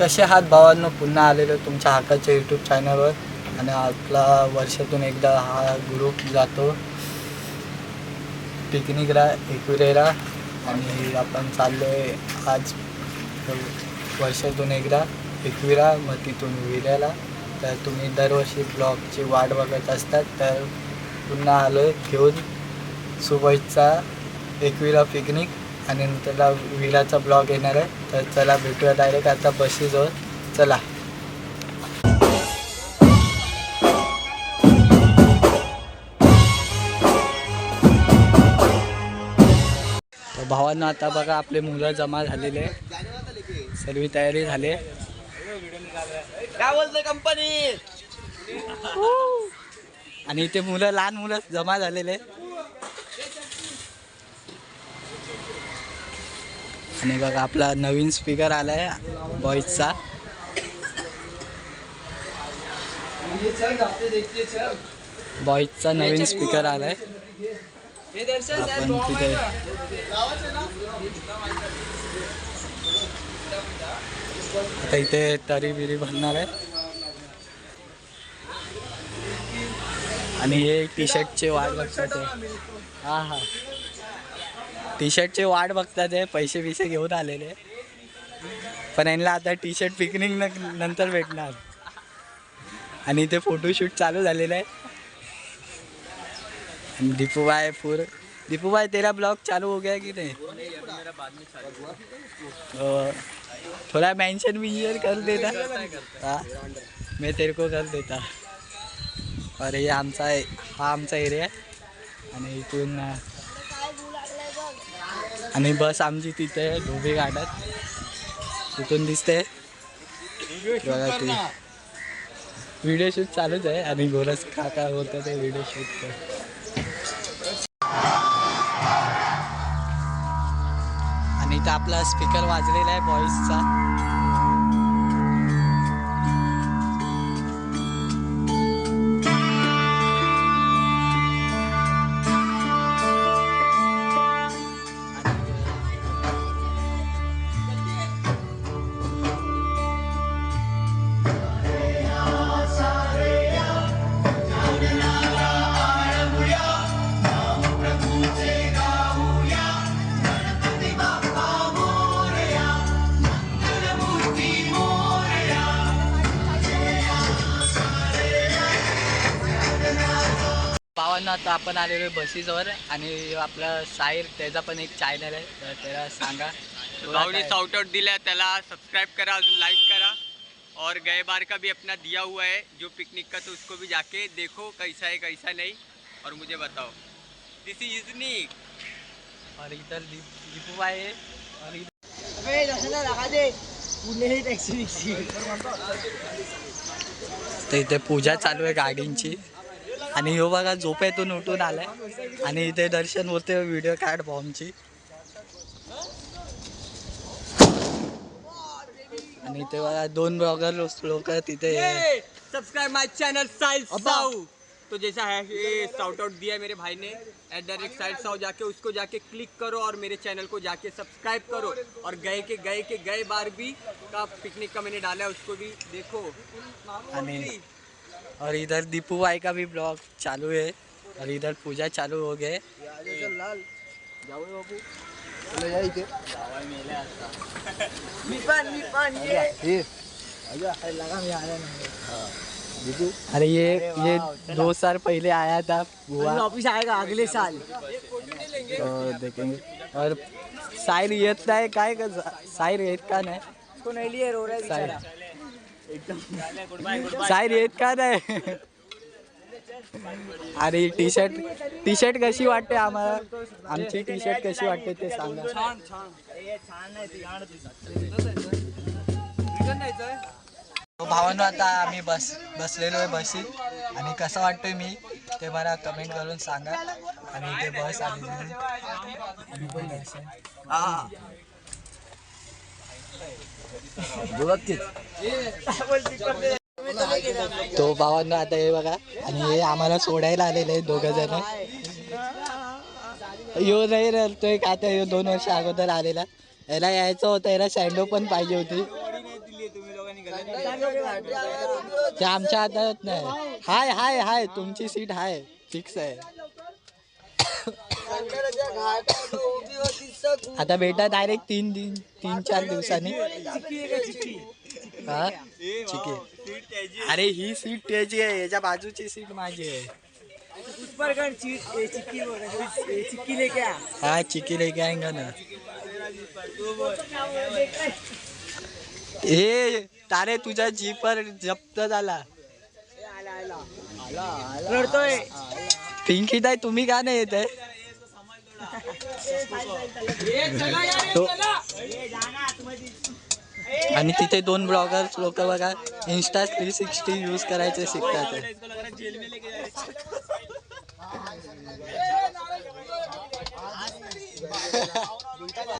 कसे आहात भावांनो? पुन्हा आलेलो तुमच्या हाकाच्या यूट्यूब चॅनलवर आणि आपला वर्षातून एकदा हा ग्रुप जातो. पिकनिकला एकविरेला आणि आपण चाललो आहे आज वर्षातून एकदा एकविरा मग तिथून विऱ्याला तर तुम्ही दरवर्षी ब्लॉगची वाट बघत असतात. तर पुन्हा आलो आहे घेऊन. सुबईचा एकविरा पिकनिक आणि नंतर विराचा ब्लॉग येणार आहे. तर चला भेटूया डायरेक्ट आता बशीजवळ. चला. तर भावांना आता बघा आपले मुलं जमा झालेले. सर्व तयारी झाली. काय बोलतोय कंपनी आणि इथे मुलं लहान मुलं जमा झालेले. आणि बघा आपला नवीन स्पीकर आलाय बॉईजचा बॉईजचा नवीन स्पीकर आलाय. आपण तिथे आता इथे तरी बिरी भरणार आहे. आणि हे टी शर्टचे वाट बघतात आहे. हा हा. टी शर्टचे वाट बघतात आहे पैसे बिसे घेऊन आलेले. पण यांना आता टी शर्ट पिकनिक नंतर भेटणार. आणि इथे फोटोशूट चालू झालेलं आहे. आणि दीपूबाई पूर दीपूबाई तेरा ब्लॉग चालू हो गया की नाही? थोड़ा मेंशन विंशन कर देता. हाँ? मैं तेरे को कर देता. अरे आमचा हा आमचा एरिया आहे. आणि इथून आणि बस आमची तिथे आहे धोबी घाटात तिथून दिसते? बघा ती. व्हिडिओ शूट चालूच आहे आणि गोरस काका बोलतात ते व्हिडिओ शूट कर. आणि इथं आपला स्पीकर वाजलेला आहे बॉईजचा आपण आलेलो आहे बसीजवळ आणि आपला साहिर त्याचा पण एक चॅनल आहे. तर त्याला सांगा. काय- साउट आउट दिला है त्याला सब्सक्राइब करा अजून लाइक करा. और गए बार का भी अपना दिया हुआ है जो पिकनिक का तो उसको भी जाके देखो कैसा है कैसा नहीं। और मुझे बताओ। दिस इज यूनिक और इधर दीप दीपूबाई आहे और इधर इथे पूजा चालू आहे गाडींची आणि ह्यो बघा झोपेतून उठून आलाय. आणि इथे दर्शन होते व्हिडिओ काढ बॉम्बची आणि इथे बघा दोन ब्लॉगर लोक तिथे सब्सक्राइब माय चैनल साइल साउ तो जैसा है ये साउट आउट दिया मेरे भाई ने. एट डायरेक्ट साइड साउ जाके उसको जाके क्लिक करो और मेरे चैनल को जाके सब्सक्राइब करो. और गए के गए के गए बार भी का पिकनिक का मैंने डाला है उसको भी देखो. आणि और इधर दीपू भाई का भी ब्लॉग चालू है और इधर पूजा चालू हो गए। अरे ये। ये दो साल पहले आया था बुआ। वापिस आएगा अगले साल। तो देखेंगे। और नाही काय का साहिर येत का नाही उसको नहीं लिए रो रहा है साहिर बेचारा साहिर येत का नाही? अरे टी शर्ट टी शर्ट कशी वाटते आम्हाला? आमची टी शर्ट कशी वाटते ते सांगा. भावानो आता आम्ही बस बसलेलो आहे बसीत आणि कसं वाटतोय मी ते मला कमेंट करून सांगा. आणि इथे बस आलेली तो भावांना आता हे बघा आणि हे आम्हाला सोडायला आलेले दोघं दोघ जण. यो नाही राहतोय का आता यो दोन वर्ष अगोदर आलेला. याला यायचं होतं याला सँडो पण पाहिजे होती. ते आमच्या हातात नाही. हाय हाय हाय तुमची सीट हाय. फिक्स आहे. आता बेटा डायरेक्ट तीन दिन तीन चार दिवसांनी. हा? चिकी. अरे ही सीट त्याची आहे याच्या बाजूची सीट माझी आहे. हा चिकी लेके आएंगा ना. ए तारे तुझ्या जीपर जप्त झाला. पिंकी ताई तुम्ही का नाही येत आहे तो- आणि तिथे दोन ब्लॉगर्स लोक बघा इन्स्टा थ्री सिक्स्टी यूज करायचे शिकतात.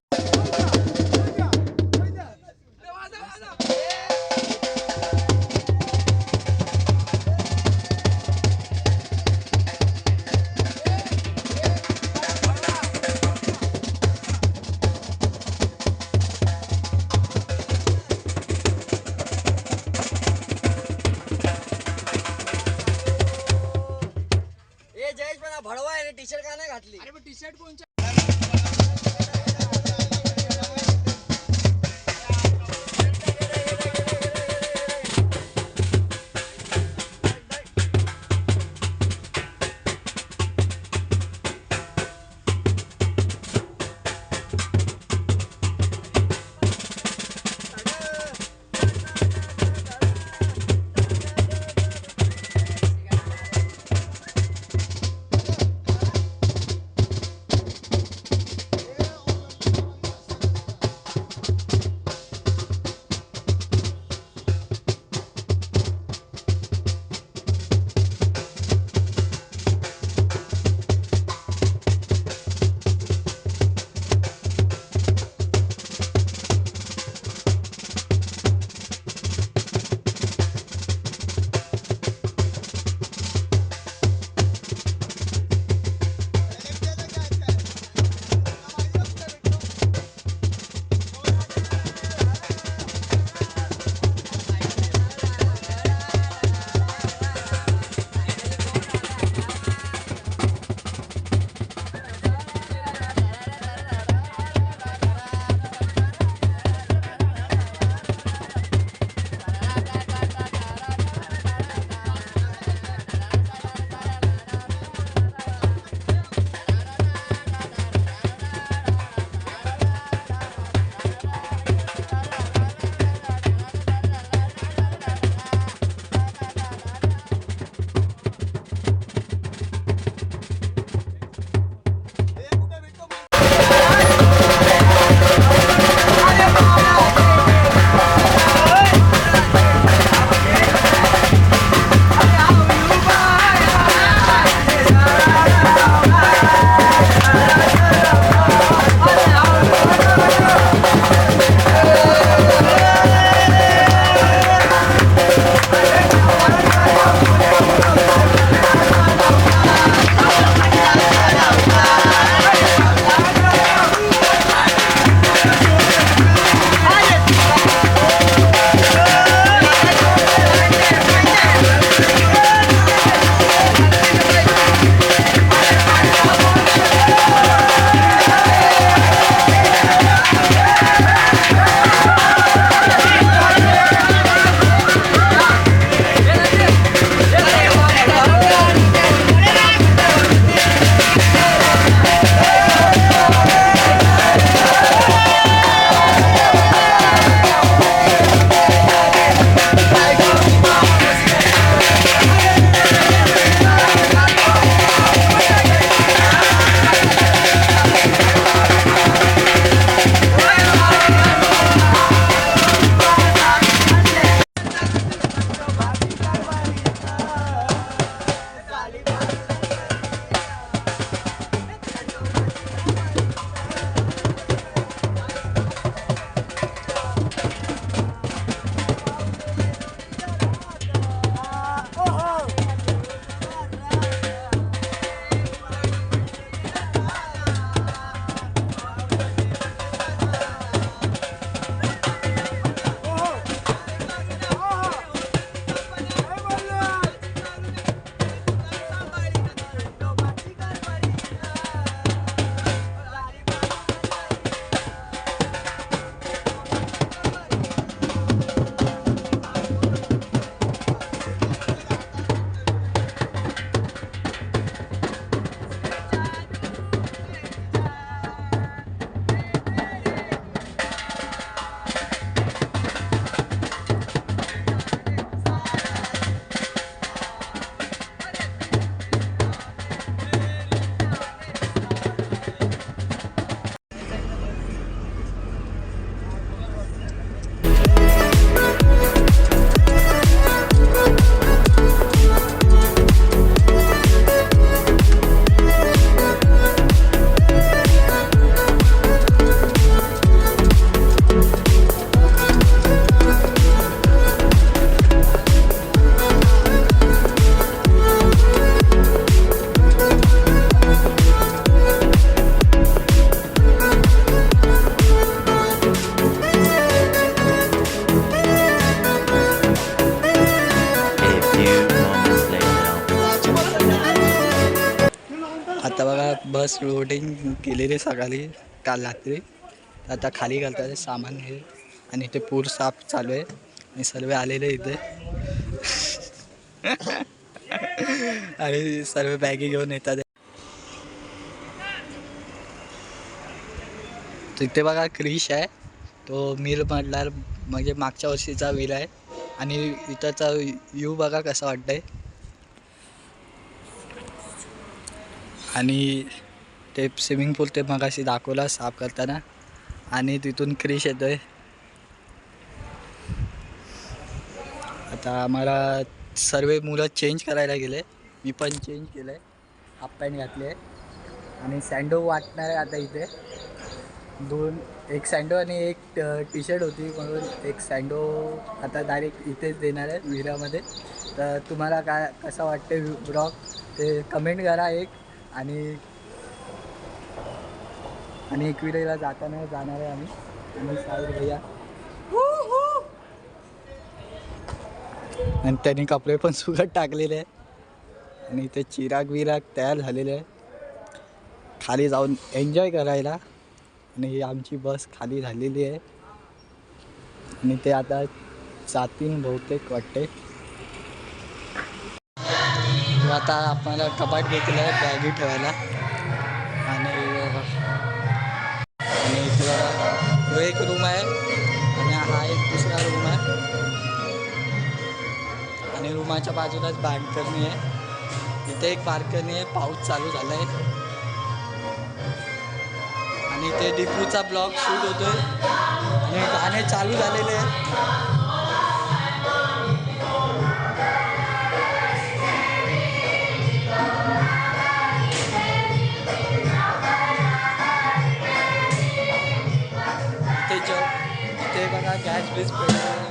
बस लोडिंग केलेली सकाळी काल रात्री. आता खाली घालतात सामान हे आणि इथे पूर साफ चालू आहे. आणि सर्व आलेले इथे. आणि सर्व बॅगी घेऊन येतात. तिथे बघा क्रिश आहे. तो मिल म्हटल्यावर म्हणजे मागच्या वर्षीचा विल आहे. आणि इथंचा व्यू बघा कसा वाटतंय. आणि ते स्विमिंग पूल ते मगाशी दाखवला साफ करताना. आणि तिथून क्रिश येतोय. आता आम्हाला सर्व मुलं चेंज करायला गेले. मी पण चेंज केलं आहे हाफ पॅन्ट घातली. आहे आणि सँडो वाटणार आहे आता इथे. दोन एक सँडो आणि एक टी शर्ट होती. म्हणून एक सँडो आता डायरेक्ट इथेच देणार आहे विरामध्ये तर तुम्हाला काय कसं वाटते ब्लॉग ते कमेंट करा एक. आणि आणि एकविरेला जाताना जाणार आहे आम्ही. आणि साहेब भैया. आणि त्यांनी कपडे पण सुकत टाकलेले आहे. आणि इथे चिराग विराग तयार झालेले आहे. खाली जाऊन एन्जॉय करायला. आणि ही आमची बस खाली झालेली आहे. आणि ते आता जातीन बहुतेक वाटते. आता आपल्याला कपाट घेतलं आहे बॅगी ठेवायला. आणि आणि इथे तो एक रूम आहे. आणि हा एक दुसरा रूम आहे. आणि रूमाच्या बाजूलाच बाल्कनी आहे. इथे एक बाल्कनी आहे पाऊस चालू झाला आहे आणि इथे डिपूचा ब्लॉग शूट होतोय. आणि गाणे चालू झालेले आहे ते बघा गॅस बीस पेटवून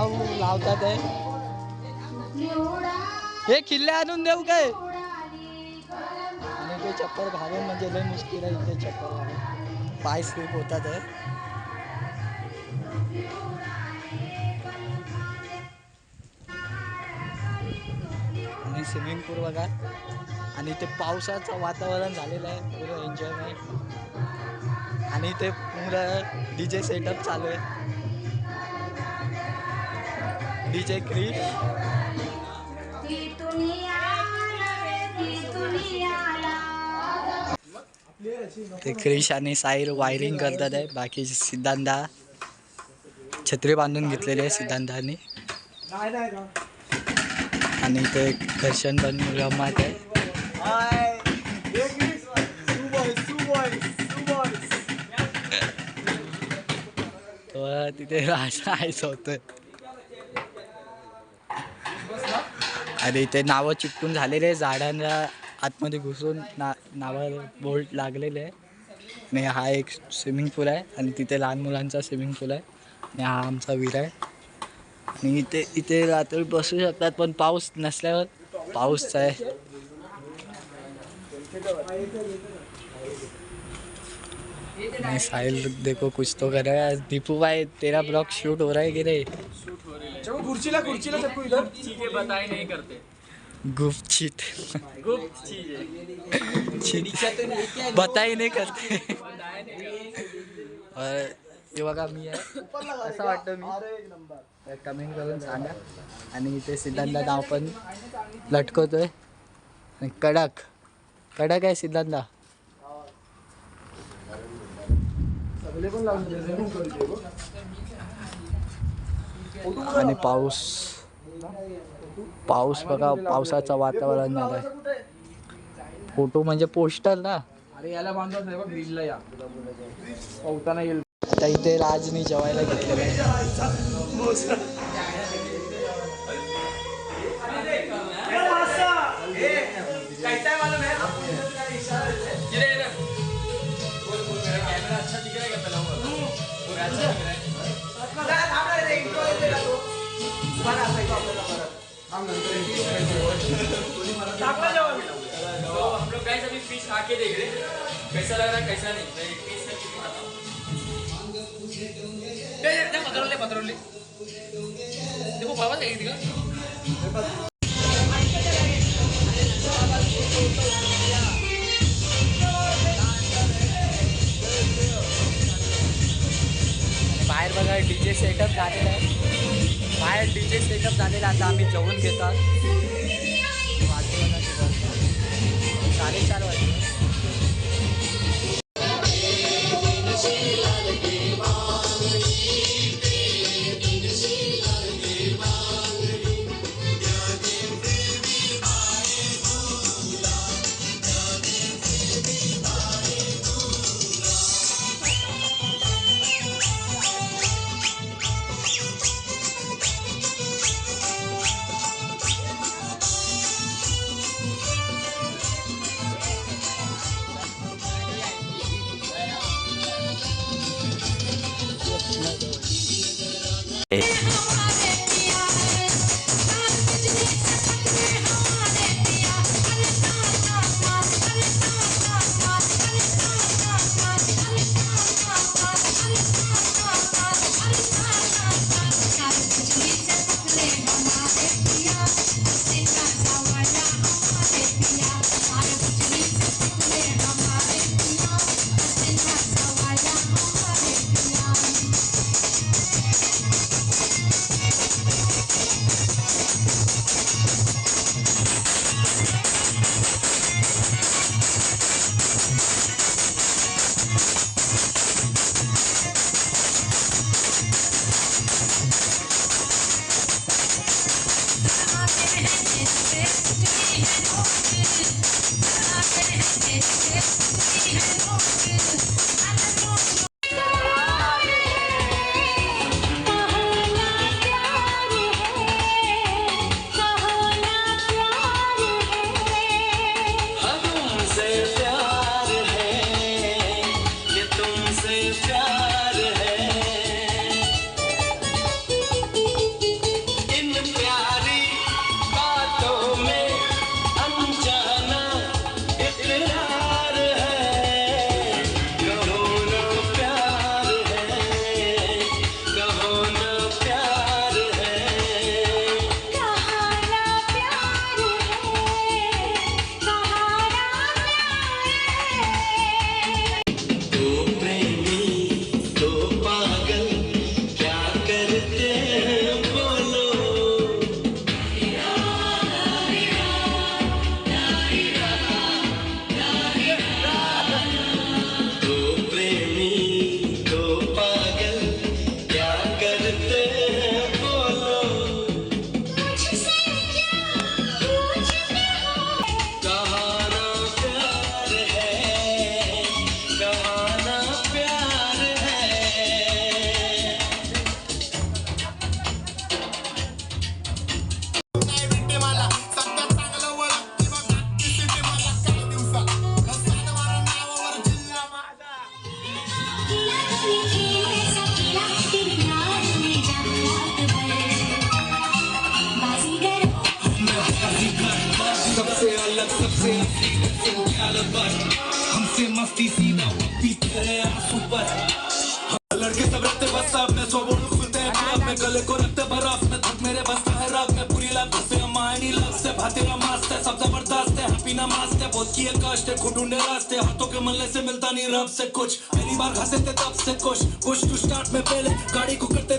लाव लावतात आहे हे किल्ले आणून देऊ काय? आणि ते चप्पल घालून म्हणजे लय मुश्किल आहे इथे चप्पल घालून. पाय स्लिप होतात आहे आणि स्विमिंग पूल बघा. आणि ते पावसाचं वातावरण झालेलं आहे. पुरं एन्जॉयमेंट आणि ते पुरं डी जे सेटअप चालू आहे. डीजे क्रिश ते क्रिश आणि साहिल वायरिंग करतात आहे. बाकी सिद्धांता छत्री बांधून घेतलेले आहे सिद्धांतानी. आणि ते दर्शन पण रमत आहे. तिथे राजा आयचं होतं आणि ते नावं चिपकून झालेले झाडांना आतमध्ये घुसून ना नावावर बोल्ट लागलेले आहे. आणि हा एक स्विमिंग पूल आहे आणि तिथे लहान मुलांचा स्विमिंग पूल आहे. आणि हा आमचा विर आहे. आणि इथे इथे रात्री बसू शकतात पण पाऊस नसल्यावर पाऊसचा आहे. साहिल देखो कुछ तो कर रहा है. दीपू भाई तेरा ब्लॉग शूट हो रहा है कि नहीं? चीजें बताए नहीं करते। गुप्त चीजें। चीट बता ही नहीं करते। और हे बघा मी आहे. असं वाटतं मी. कमेंट करून सांगा. आणि इथे सिद्धांत नाव पण लटकवतोय. आणि कडक. कडक आहे सिद्धांत आणि पाऊस. पाऊस बघा पावसाचं वातावरण झालंय. फोटो म्हणजे पोस्टर ना. अरे याला ग्रीनला या. येईल आता इथे राजनी जेवायला घेतलेलं हम लोग गाइस अभी फिश खा के देख रहे कैसा लग रहा है कैसा नहीं मैं टेस्ट ले ले देखो बाबा देख दिखा बाहेर बघा डीजे सेटअप झालेला आहे. बाहेर डीजे सेटअप झालेला आता आम्ही जेवण घेतात वाजले बघा तिथं. साडेचार वाजले जबरदस्त है है बहुत की कष्ट है खुद ढूंढे रास्ते। हाथों के मलने से मिलता नहीं रब से कुछ। पहली बार घासे थे तब से कुछ। कुछ टू स्टार्ट में पहले गाड़ी को करते